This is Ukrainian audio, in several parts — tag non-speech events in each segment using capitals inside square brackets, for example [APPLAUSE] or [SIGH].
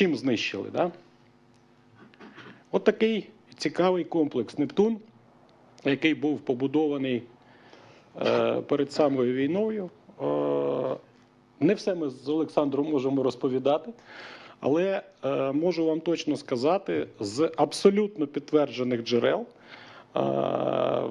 чим знищили. Да? От такий цікавий комплекс Нептун, який був побудований е, перед самою війною. Е, не все ми з Олександром можемо розповідати, але е, можу вам точно сказати з абсолютно підтверджених джерел. е,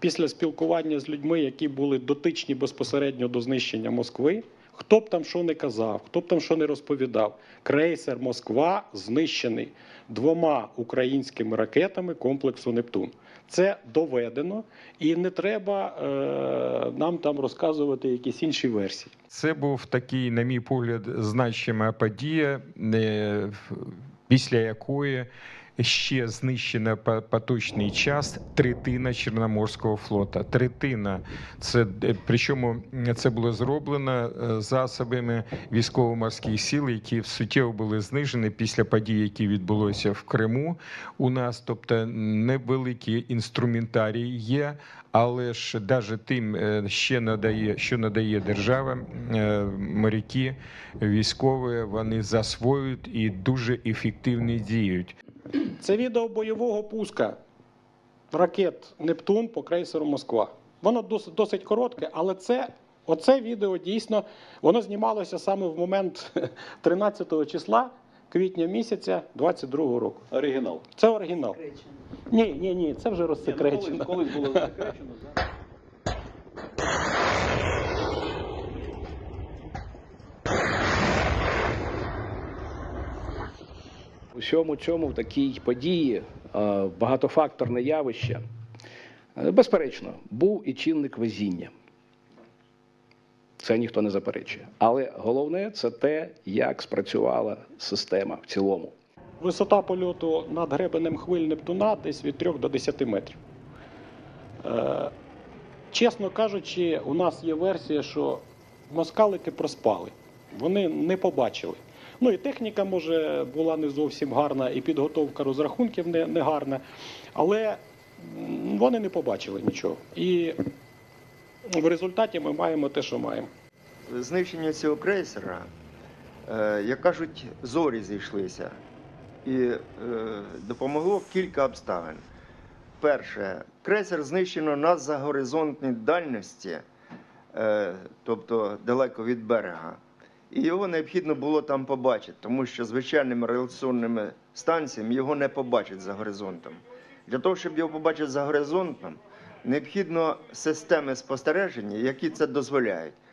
Після спілкування з людьми, які були дотичні безпосередньо до знищення Москви, хто б там що не казав, хто б там що не розповідав, крейсер Москва знищений двома українськими ракетами комплексу Нептун. Це доведено, і не треба е, нам там розказувати якісь інші версії. Це був такий, на мій погляд, значима подія, е, після якої ще знищена по поточний час третина Чорноморського флота. Третина. Це е, причому це було зроблено е, засобами військово-морських сил, які суттєво були знижені після подій, які відбулося в Криму. У нас, тобто, невеликий інструментарій є. Але ж навіть тим е, ще надає, що надає держава, моряки, військові, вони засвоюють і дуже ефективно діють. Це відео бойового пуска ракет Нептун по крейсеру Москва. Воно досить, досить коротке, але це, оце відео дійсно воно знімалося саме в момент [LAUGHS] 13 числа квітня місяця 22 року. Оригінал. Це оригінал. Секречено. Ні, ні, ні, це вже Ні, ну, розсекречено. Колись, колись було розсекречено, зараз. [LAUGHS] У всьому цьому в такій події е, багатофакторне явище. Е, Безперечно, був і чинник везіння. Це ніхто не заперечує. Але головне це те, як спрацювала система в цілому. Висота польоту над гребенем хвиль Нептуна десь від 3 до 10 метрів. Е, чесно кажучи, у нас є версія, що москалики проспали. Вони не побачили. Ну і техніка, може, була не зовсім гарна, і підготовка розрахунків не, не гарна, але вони не побачили нічого. І в результаті ми маємо те, що маємо. знищення цього крейсера, е, як кажуть, зорі зійшлися. І е, допомогло кілька обставин. Перше, крейсер знищено на загоризонтній дальності, е, тобто далеко від берега. І його необхідно було там побачити, тому що звичайними реляційними станціями його не побачать за горизонтом. Для того, щоб його побачити за горизонтом, необхідно системи спостереження, які це дозволяють.